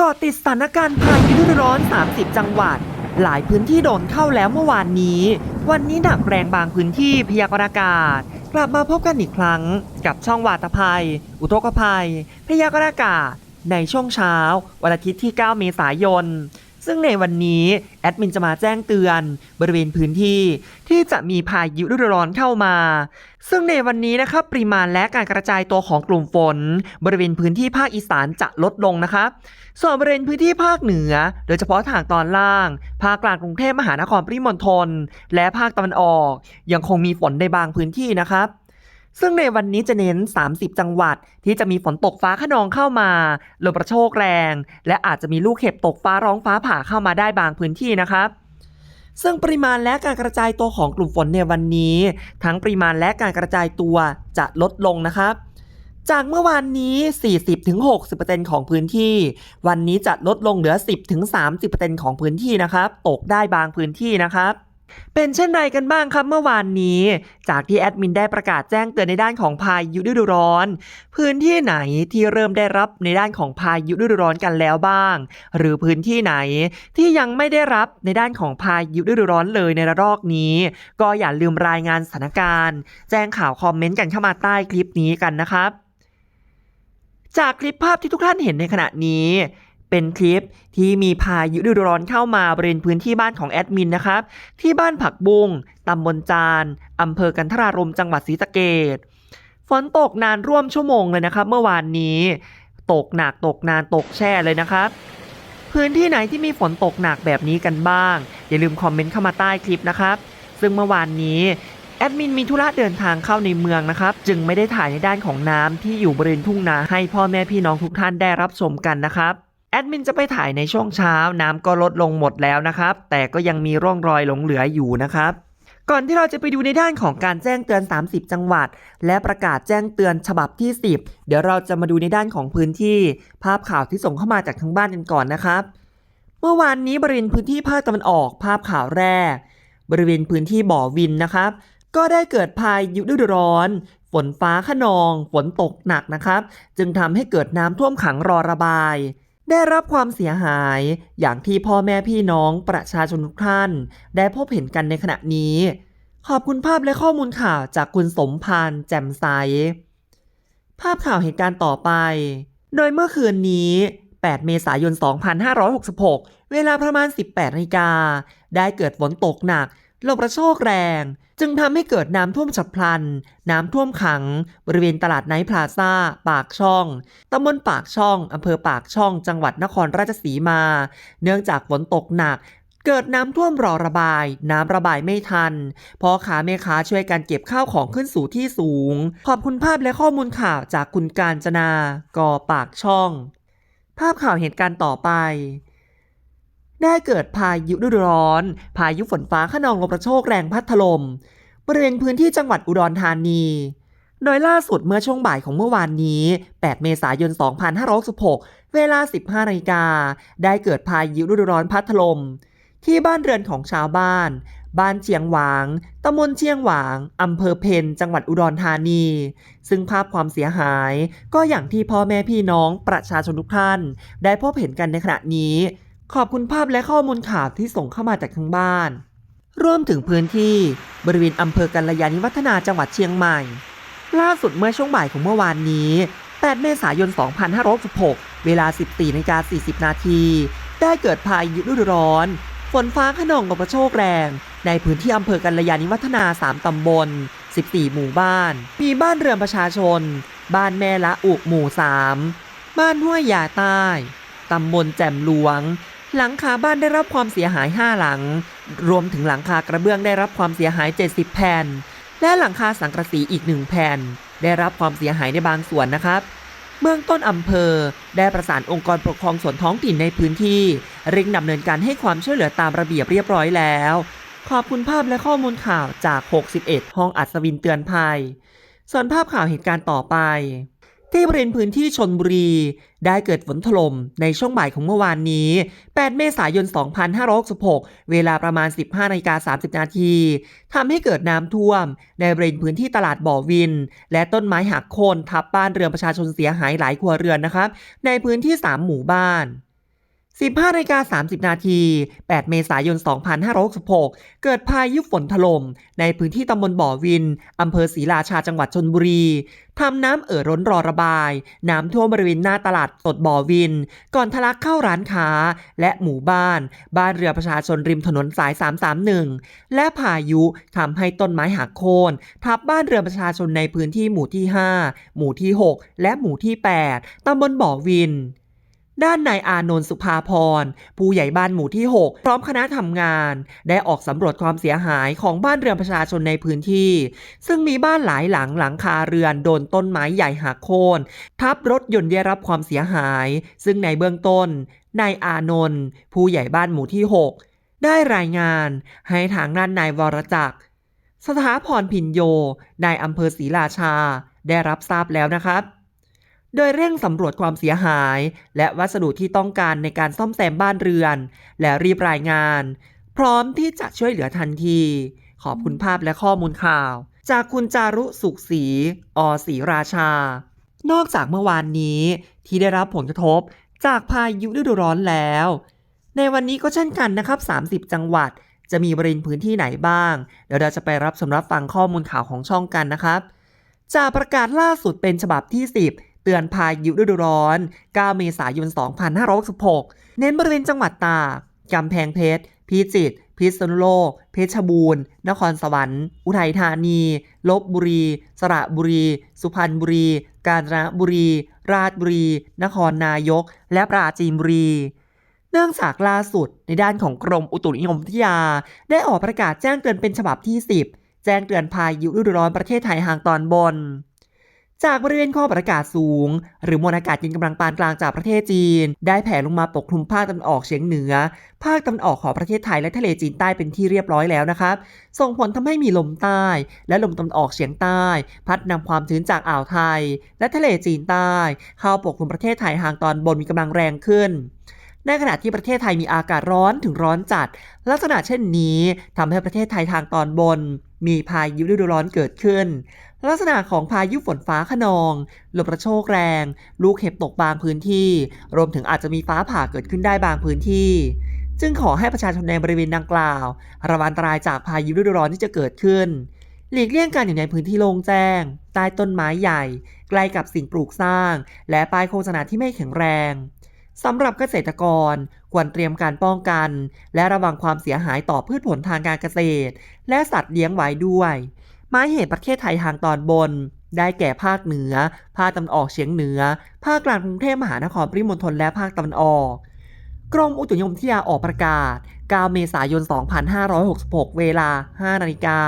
กาะติดสถานการณ์พายุฤดูร้อน 30 จังหวัด หลายพื้นที่โดนเข้าแล้วเมื่อวานนี้ วันนี้หนักแรงบางพื้นที่พยากรณ์อากาศ กลับมาพบกันอีกครั้ง กับช่องวาตภัย อุทกภัย พยากรณ์อากาศ ในช่วงเช้า วันอาทิตย์ที่ 9 เมษายน ซึ่งในวันนี้แอดมินจะมาแจ้งเตือนบริเวณพื้นที่ ที่จะมีพายุฤดูร้อนเข้ามา ซึ่งในวันนี้นะครับปริมาณและการกระจายตัวของกลุ่มฝน บริเวณพื้นที่ภาคอีสานจะลดลงนะครับส่วนบริเวณพื้นที่ภาคเหนือ โดยเฉพาะทางตอนล่าง ภาคกลางกรุงเทพมหานครปริมณฑลและภาคตะวันออก ยังคงมีฝนในบางพื้นที่นะครับ ซึ่งในวันนี้จะเน้น 30 จังหวัดที่จะมีฝนตกฟ้าขนองเข้ามา ลมกระโชกแรง และอาจจะมีลูกเห็บตกฟ้าร้องฟ้าผ่าเข้ามาได้บางพื้นที่นะครับซึ่งปริมาณและการกระจายตัวของกลุ่มฝนในวันนี้ ทั้งปริมาณและการกระจายตัวจะลดลงนะครับ จากเมื่อวานนี้ 40-60%ของพื้นที่ วันนี้จะลดลงเหลือ 10-30%ของพื้นที่นะครับ ตกได้บางพื้นที่นะครับ เป็นเช่นไรกันบ้างครับเมื่อวานนี้ จากที่แอดมินได้ประกาศแจ้งเตือนในด้านของพายุฤดูร้อน พื้นที่ไหนที่เริ่มได้รับในด้านของพายุฤดูร้อนกันแล้วบ้าง หรือพื้นที่ไหนที่ยังไม่ได้รับในด้านของพายุฤดูร้อนเลยในระลอกนี้ ก็อย่าลืมรายงานสถานการณ์ แจ้งข่าวคอมเมนต์กันเข้ามาใต้คลิปนี้กันนะครับ จากคลิปภาพที่ทุกท่านเห็นในขณะนี้ เป็นคลิปที่มีพายุฤดูร้อนเข้ามาบริเวณพื้นที่บ้านของแอดมินนะครับ ที่บ้านผักบุ้งตำบลจานอำเภอกันทรารมจังหวัดศรีสะเกดฝนตกนานร่วมชั่วโมงเลยนะครับ เมื่อวานนี้ ตกหนักตกนานตกแช่เลยนะครับ พื้นที่ไหนที่มีฝนตกหนักแบบนี้กันบ้าง อย่าลืมคอมเมนต์เข้ามาใต้คลิปนะครับ ซึ่งเมื่อวานนี้แอดมินมีธุระเดินทางเข้าในเมืองนะครับ จึงไม่ได้ถ่ายในด้านของน้ำที่อยู่บริเวณทุ่งนาให้พ่อแม่พี่น้องทุกท่านได้รับชมกันนะครับ แอดมินจะไปถ่ายในช่วงเช้าน้ำก็ลดลงหมดแล้วนะครับ แต่ก็ยังมีร่องรอยหลงเหลืออยู่นะครับ ก่อนที่เราจะไปดูในด้านของการแจ้งเตือน 30 จังหวัด และประกาศแจ้งเตือนฉบับที่ 10 เดี๋ยวเราจะมาดูในด้านของพื้นที่ ภาพข่าวที่ส่งเข้ามาจากทางบ้านกันก่อนนะครับ เมื่อวานนี้บริเวณพื้นที่ภาคตะวันออกภาพข่าวแรก บริเวณพื้นที่บ่อวินนะครับ ก็ได้เกิดพายุฤดูร้อนฝนฟ้าขนอง ฝนตกหนักนะครับ จึงทำให้เกิดน้ำท่วมขังรอระบาย ได้รับความเสียหายอย่างที่พ่อแม่พี่น้องประชาชนทุกท่าน ได้พบเห็นกันในขณะนี้ ขอบคุณภาพและข้อมูลข่าวจากคุณสมพานแจ่มใส ภาพข่าวเหตุการณ์ต่อไป โดยเมื่อคืนนี้ 8 เมษายน 2566 เวลาประมาณ 18นาฬิกา ได้เกิดฝนตกหนักลมกระโชกแรง จึงทำให้เกิดน้ำท่วมฉับพลัน น้ำท่วมขัง บริเวณตลาดไนท์พลาซ่า ปากช่อง ตำบลปากช่อง อำเภอปากช่อง จังหวัดนครราชสีมา เนื่องจากฝนตกหนักเกิดน้ำท่วมรอระบาย น้ำระบายไม่ทันพ่อค้าแม่ค้าช่วยกันเก็บข้าวของขึ้นสู่ที่สูง ขอบคุณภาพและข้อมูลข่าวจากคุณการจนา กอปากช่อง ภาพข่าวเหตุการณ์ต่อไป ได้เกิดพายุฤดูร้อน พายุฝนฟ้าขนองลมกระโชกแรงพัดถล่มบริเวณพื้นที่จังหวัดอุดรธานี โดยล่าสุดเมื่อช่วงบ่ายของเมื่อวานนี้ 8 เมษายน 2566 เวลา 15นาฬิกา ได้เกิดพายุฤดูร้อนพัดถล่มที่บ้านเรือนของชาวบ้าน บ้านเชียงหวาง ตำบลเชียงหวาง อำเภอเพนจังหวัดอุดรธานี ซึ่งภาพความเสียหาย ก็อย่างที่พ่อแม่พี่น้องประชาชนทุกท่าน ได้พบเห็นกันในขณะนี้ ขอบคุณภาพและข้อมูลข่าวที่ส่งเข้ามาจากทางบ้าน รวมถึงพื้นที่บริเวณอำเภอกัลยาณิวัฒนาจังหวัดเชียงใหม่ ล่าสุดเมื่อช่วงบ่ายของเมื่อวานนี้ 8 เมษายน 2566 เวลา 14นาฬิกา40 นาที ได้เกิดพายุฤดูร้อน ฝนฟ้าขนองลมกระโชกแรง ในพื้นที่อำเภอกัลยาณิวัฒนา 3 ตำบล 14 หมู่บ้าน มีบ้านเรือนประชาชน บ้านแม่ละอุกหมู่ 3 บ้านห้วยยาใต้ ตำบลแจ่มหลวง หลังคาบ้านได้รับความเสียหาย 5 หลัง รวมถึงหลังคากระเบื้องได้รับความเสียหาย 70 แผ่น และหลังคาสังกะสีอีกหนึ่งแผ่น ได้รับความเสียหายในบางส่วนนะครับ เบื้องต้นอำเภอ ได้ประสานองค์กรปกครองส่วนท้องถิ่นในพื้นที่ เร่งดำเนินการให้ความช่วยเหลือตามระเบียบเรียบร้อยแล้ว ขอบคุณภาพและข้อมูลข่าวจาก 61 ห้องอัศวินเตือนภัย ส่วนภาพข่าวเหตุการณ์ต่อไป ที่บริเวณพื้นที่ชนบุรี ได้เกิดฝนถล่มในช่วงบ่ายของเมื่อวานนี้ 8 เมษายน 2566 เวลาประมาณ 15นาฬิกา30 นาทีทำให้เกิดน้ำท่วม ในบริเวณพื้นที่ตลาดบ่อวิน และต้นไม้หักโค่นทับบ้านเรือนประชาชนเสียหายหลายครัวเรือนนะครับ ในพื้นที่ 3 หมู่บ้าน 15นาฬิกา30 นาที 8 เมษายน 2566 เกิดพายุฝนถล่มในพื้นที่ตำบลบ่อวิน อำเภอศรีราชาจังหวัดชนบุรี ทำน้ำเอ่อร้นรอระบาย น้ำท่วมบริเวณหน้าตลาดสดบ่อวิน ก่อนทะลักเข้าร้านค้า และหมู่บ้าน บ้านเรือประชาชนริมถนนสาย 331 และพายุทำให้ต้นไม้หักโค่นทับบ้านเรือประชาชนในพื้นที่หมู่ที่ 5 หมู่ที่ 6 และหมู่ที่ 8ตำบลบ่อวิน ด้านนายอานนท์สุภาพร ผู้ใหญ่บ้านหมู่ที่ 6 พร้อมคณะทำงาน ได้ออกสำรวจความเสียหายของบ้านเรือนประชาชนในพื้นที่ ซึ่งมีบ้านหลายหลังหลังคาเรือนโดนต้นไม้ใหญ่หักโค่นทับรถยนต์ได้รับความเสียหาย ซึ่งในเบื้องต้นนายอานนท์ผู้ใหญ่บ้านหมู่ที่ 6 ได้รายงานให้ทางด้านนายวรจักร สถาพรพินโยนายอำเภอศรีราชา ได้รับทราบแล้วนะครับ โดยเร่งสำรวจความเสียหาย และวัสดุที่ต้องการในการซ่อมแซมบ้านเรือน และรีบรายงาน พร้อมที่จะช่วยเหลือทันที ขอบคุณภาพและข้อมูลข่าว จากคุณจารุสุขศรีอศรีราชา นอกจากเมื่อวานนี้ที่ได้รับผลกระทบจากพายุฤดูร้อนแล้ว ในวันนี้ก็เช่นกันนะครับ 30 จังหวัด จะมีบริเวณพื้นที่ไหนบ้าง เดี๋ยวเราจะไปรับชมรับฟังข้อมูลข่าวของช่องกันนะครับ จากประกาศล่าสุดเป็นฉบับที่ 10 ตือนพายุฤดูร้อน 9 เมษายน 2566 เน้นบริเวณจังหวัดตากกำแพงเพชร พิจิตร พิษณุโลก เพชรบูรณ์ นครสวรรค์ อุทัยธานี ลบบุรี สระบุรี สุพรรณบุรี กาญจนบุรี ราชบุรี นครนายก และปราจีนบุรี เนื่องจากล่าสุดในด้านของกรมอุตุนิยมวิทยา ได้ออกประกาศแจ้งเตือนเป็นฉบับที่ 10 แจ้งเตือนพายุฤดูร้อนประเทศไทยทางตอนบน จากบริเวณข้อประกาศสูง หรือมวลอากาศเย็นกำลังปานกลางจากประเทศจีน ได้แผ่ลงมาปกคลุมภาคตะวันออกเฉียงเหนือ ภาคตะวันออกของประเทศไทยและทะเลจีนใต้เป็นที่เรียบร้อยแล้วนะครับ ส่งผลทำให้มีลมใต้ และลมตะวันออกเฉียงใต้ พัดนำความชื้นจากอ่าวไทย และทะเลจีนใต้ เข้าปกคลุมประเทศไทยทางตอนบนมีกำลังแรงขึ้นในขณะที่ประเทศไทยมีอากาศร้อนถึงร้อนจัด ลักษณะเช่นนี้ทำให้ประเทศไทยทางตอนบน มีพายุฤดูร้อนเกิดขึ้น ลักษณะของพายุฝนฟ้าขนองลมกระโชกแรง ลูกเห็บตกบางพื้นที่ รวมถึงอาจจะมีฟ้าผ่าเกิดขึ้นได้บางพื้นที่ จึงขอให้ประชาชนในบริเวณดังกล่าว ระวังอันตรายจากพายุฤดูร้อนที่จะเกิดขึ้น หลีกเลี่ยงการอยู่ในพื้นที่โล่งแจ้ง ใต้ต้นไม้ใหญ่ ใกล้กับสิ่งปลูกสร้าง และป้ายโฆษณาที่ไม่แข็งแรง สำหรับเกษตรกรควรเตรียมการป้องกัน และระวังความเสียหายต่อพืชผลทางการเกษตร และสัตว์เลี้ยงไว้ด้วยหมายเหตุประเทศไทยทางตอนบน ได้แก่ภาคเหนือ ภาคตะวันออกเฉียงเหนือ ภาคกลางกรุงเทพมหานครปริมณฑลและภาคตะวันออก กรมอุตุนิยมวิทยาออกประกาศ 9 เมษายน 2566 เวลา 5 นาฬิกา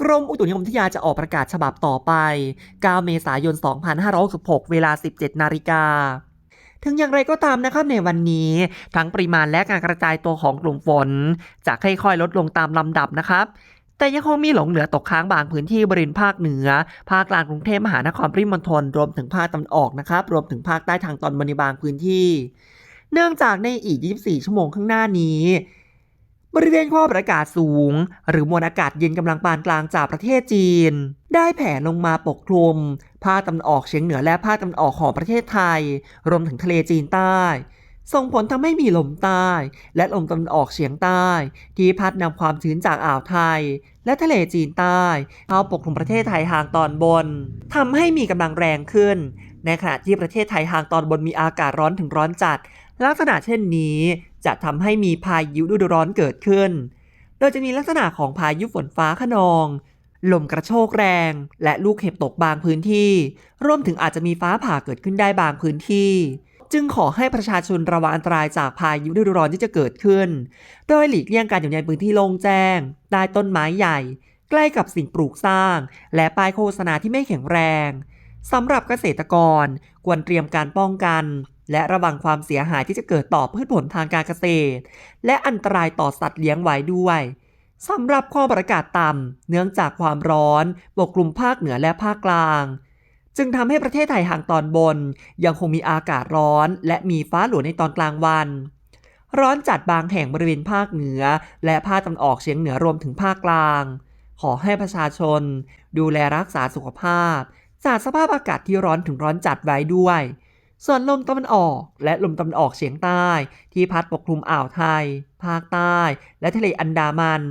กรมอุตุนิยมวิทยาจะออกประกาศฉบับต่อไป 9 เมษายน 2566 เวลา 17 นาฬิกา ถึงอย่างไรก็ตามนะครับในวันนี้ ทั้งปริมาณและการกระจายตัวของกลุ่มฝน จะค่อยๆลดลงตามลำดับนะครับแต่ยังคงมีหลงเหลือตกค้างบางพื้นที่บริเวณภาคเหนือ ภาคกลางกรุงเทพมหานครปริมณฑลรวมถึงภาคตะวันออกนะครับ รวมถึงภาคใต้ทางตอนบนในบางพื้นที่ เนื่องจากในอีก 24 ชั่วโมงข้างหน้านี้ บริเวณความกดอากาศสูง หรือมวลอากาศเย็นกำลังปานกลางจากประเทศจีน ได้แผ่ลงมาปกคลุมภาคตะวันออกเฉียงเหนือและภาคตะวันออกของประเทศไทย รวมถึงทะเลจีนใต้ ส่งผลทำให้มีลมใต้ และลมตะวันออกเฉียงใต้ ที่พัดนำความชื้นจากอ่าวไทย และทะเลจีนใต้เข้าปกคลุมประเทศไทยทางตอนบนทำให้มีกำลังแรงขึ้น ในขณะที่ประเทศไทยทางตอนบนมีอากาศร้อนถึงร้อนจัดลักษณะเช่นนี้ จะทำให้มีพายุฤดูร้อนเกิดขึ้น โดยจะมีลักษณะของพายุฝนฟ้าขนอง ลมกระโชกแรง และลูกเห็บตกบางพื้นที่ รวมถึงอาจจะมีฟ้าผ่าเกิดขึ้นได้บางพื้นที่ จึงขอให้ประชาชนระวังอันตรายจากพายุฤดูร้อนที่จะเกิดขึ้น โดยหลีกเลี่ยงการอยู่ในพื้นที่โล่งแจ้ง ใต้ต้นไม้ใหญ่ ใกล้กับสิ่งปลูกสร้าง และป้ายโฆษณาที่ไม่แข็งแรงสำหรับเกษตรกรควรเตรียมการป้องกัน และระวังความเสียหายที่จะเกิดต่อพืชผลทางการเกษตร และอันตรายต่อสัตว์เลี้ยงไว้ด้วยสำหรับความประกาศต่ำเนื่องจากความร้อนปกคลุมภาคเหนือและภาคกลาง จึงทำให้ประเทศไทยทางตอนบน ยังคงมีอากาศร้อน และมีฟ้าหลวในตอนกลางวัน ร้อนจัดบางแห่งบริเวณภาคเหนือ และภาคตะวันออกเฉียงเหนือรวมถึงภาคกลาง ขอให้ประชาชน ดูแลรักษาสุขภาพ จากสภาพอากาศที่ร้อนถึงร้อนจัดไว้ด้วย ส่วนลมตะวันออกและลมตะวันออกเฉียงใต้ ที่พัดปกคลุมอ่าวไทย ภาคใต้ และทะเลอันดามัน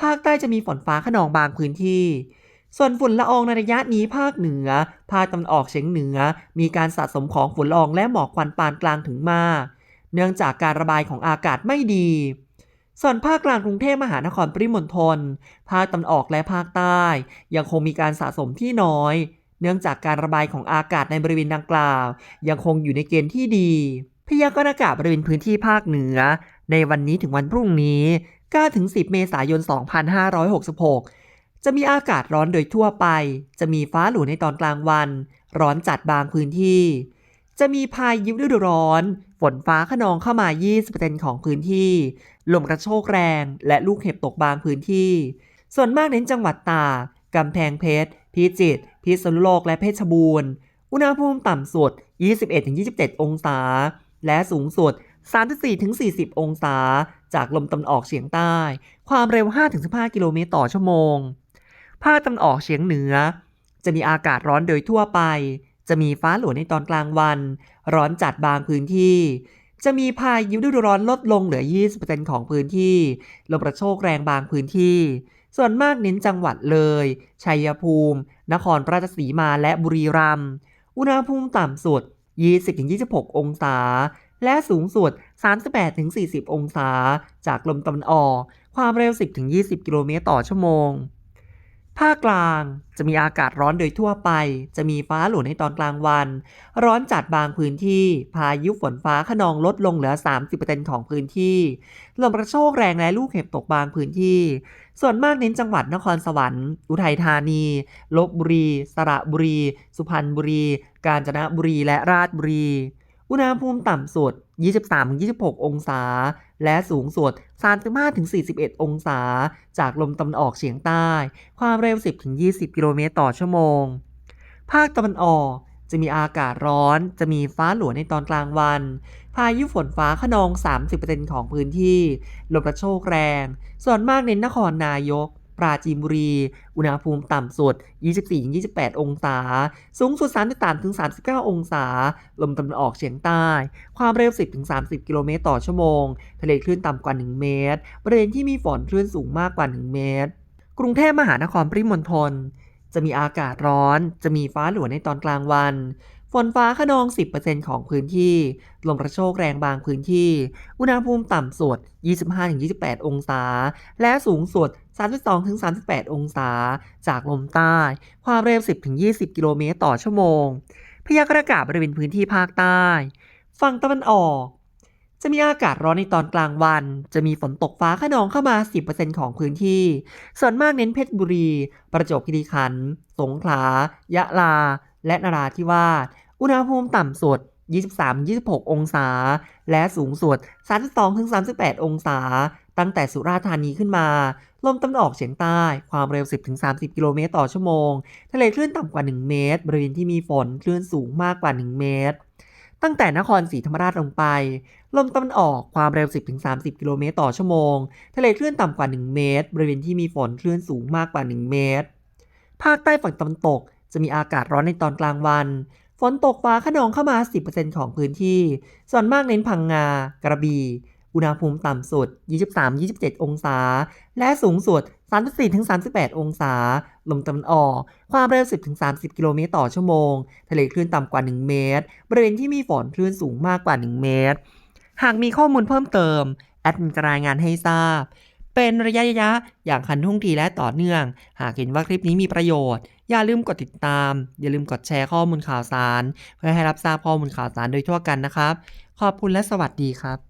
ภาคใต้จะมีฝนฟ้าขนองบางพื้นที่ ส่วนฝุ่นละอองในระยะนี้ภาคเหนือ ภาคตะวันออกเฉียงเหนือ มีการสะสมของฝุ่นละอองและหมอกควันปานกลางถึงมาก เนื่องจากการระบายของอากาศไม่ดี ส่วนภาคกลางกรุงเทพมหานครปริมณฑล ภาคตะวันออกและภาคใต้ ยังคงมีการสะสมที่น้อย เนื่องจากการระบายของอากาศในบริเวณดังกล่าว ยังคงอยู่ในเกณฑ์ที่ดี พยากรณ์อากาศบริเวณพื้นที่ภาคเหนือ ในวันนี้ถึงวันพรุ่งนี้9ถึง10 เมษายน 2566 จะมีอากาศร้อนโดยทั่วไป จะมีฟ้าหลัวในตอนกลางวัน ร้อนจัดบางพื้นที่ จะมีพายุฤดูร้อน ฝนฟ้าขนองเข้ามา 20%ของพื้นที่ ลมกระโชกแรง และลูกเห็บตกบางพื้นที่ ส่วนมากเน้นจังหวัดตาก กำแพงเพชร พิจิตร พิษณุโลก และเพชรบูรณ์ อุณหภูมิต่ำสุด 21-27 องศา และสูงสุด 34-40 องศา จากลมตะวันออกเฉียงใต้ ความเร็ว 5-15 กิโลเมตรต่อชั่วโมง ภาคตะวันออกเฉียงเหนือ จะมีอากาศร้อนโดยทั่วไป จะมีฟ้าหลวในตอนกลางวัน ร้อนจัดบางพื้นที่จะมีพายุฤดูร้อนลดลงเหลือ 20%ของพื้นที่ ลมกระโชกแรงบางพื้นที่ ส่วนมากเน้นจังหวัดเลย ชัยภูมิ นครราชสีมาและบุรีรัมย์ อุณหภูมิต่ำสุด 20-26 องศา และสูงสุด 38-40 องศา จากลมตะวันออก ความเร็ว 10-20 กิโลเมตรต่อชั่วโมง ภาคกลางจะมีอากาศร้อนโดยทั่วไป จะมีฟ้าหลวในตอนกลางวัน ร้อนจัดบางพื้นที่ พายุฝนฟ้าขนองลดลงเหลือ 30%ของพื้นที่ลมกระโชกแรงและลูกเห็บตกบางพื้นที่ ส่วนมากเน้นจังหวัดนครสวรรค์ อุทัยธานีลบบุรี สระบุรี สุพรรณบุรี กาญจนบุรีและราชบุรี อุณหภูมิต่ำสุด 23-26 องศา และสูงสุด 35-41 องศา จากลมตะวันออกเฉียงใต้ ความเร็ว 10-20 กิโลเมตรต่อชั่วโมง ภาคตะวันออกจะมีอากาศร้อน จะมีฟ้าหลวในตอนกลางวัน พายุฝนฟ้าขนอง 30%ของพื้นที่ ลมกระโชกแรง ส่วนมากเน้นนครนายก ปราจีนบุรี อุณหภูมิต่ำสุด 24-28 องศา สูงสุด 33-39 องศา ลมตะวันออกเฉียงใต้ ความเร็ว 10-30 กิโลเมตรต่อชั่วโมง ทะเลคลื่นต่ำกว่า 1 เมตร บริเวณที่มีฝนคลื่นสูงมากกว่า 1 เมตร กรุงเทพมหานครปริมณฑลจะมีอากาศร้อน จะมีฟ้าหลวในตอนกลางวัน ฝนฟ้าขนอง 10%ของพื้นที่ ลมกระโชกแรงบางพื้นที่ อุณหภูมิต่ำสุด 25-28 องศา และสูงสุด 32-38 องศา จากลมใต้ ความเร็ว 10-20 กิโลเมตรต่อชั่วโมง พยากรณ์อากาศบริเวณพื้นที่ภาคใต้ ฝั่งตะวันออก จะมีอากาศร้อนในตอนกลางวัน จะมีฝนตกฟ้าขนองเข้ามา 10%ของพื้นที่ ส่วนมากเน้นเพชรบุรี ประจวบคีรีขันธ์ สงขลา ยะลา และนราธิวาส อุณหภูมิต่ำสุด23-26 องศา และสูงสุด 32-38 องศา ตั้งแต่สุราษฎร์ธานีขึ้นมา ลมตะวันออกเฉียงใต้ ความเร็ว 10-30 กิโลเมตรต่อชั่วโมง ทะเลคลื่นต่ำกว่า 1 เมตร บริเวณที่มีฝนคลื่นสูงมากกว่า 1 เมตร ตั้งแต่นครศรีธรรมราชลงไป ลมตะวันออกความเร็ว 10-30 กิโลเมตรต่อชั่วโมง ทะเลคลื่นต่ำกว่า 1 เมตร บริเวณที่มีฝนคลื่นสูงมากกว่า 1 เมตร ภาคใต้ฝั่งตะวันตกจะมีอากาศร้อนในตอนกลางวันฝนตกฟ้าขนองเข้ามา 10%ของพื้นที่ ส่วนมากเน้นพังงา กระบี่ อุณหภูมิต่ำสุด 23-27 องศา และสูงสุด 34-38 องศา ลมตะวันออก ความเร็ว 10-30 กิโลเมตรต่อชั่วโมง ทะเลคลื่นต่ำกว่า 1 เมตร บริเวณที่มีฝนคลื่นสูงมากกว่า 1 เมตร หากมีข้อมูลเพิ่มเติม แอดมินจะรายงานให้ทราบ เป็นระยะระยะๆอย่างคันทุ่งทีและต่อเนื่อง หากเห็นว่าคลิปนี้มีประโยชน์ อย่าลืมกดติดตาม อย่าลืมกดแชร์ข้อมูลข่าวสาร เพื่อให้รับทราบข้อมูลข่าวสารโดยทั่วกันนะครับ ขอบคุณและสวัสดีครับ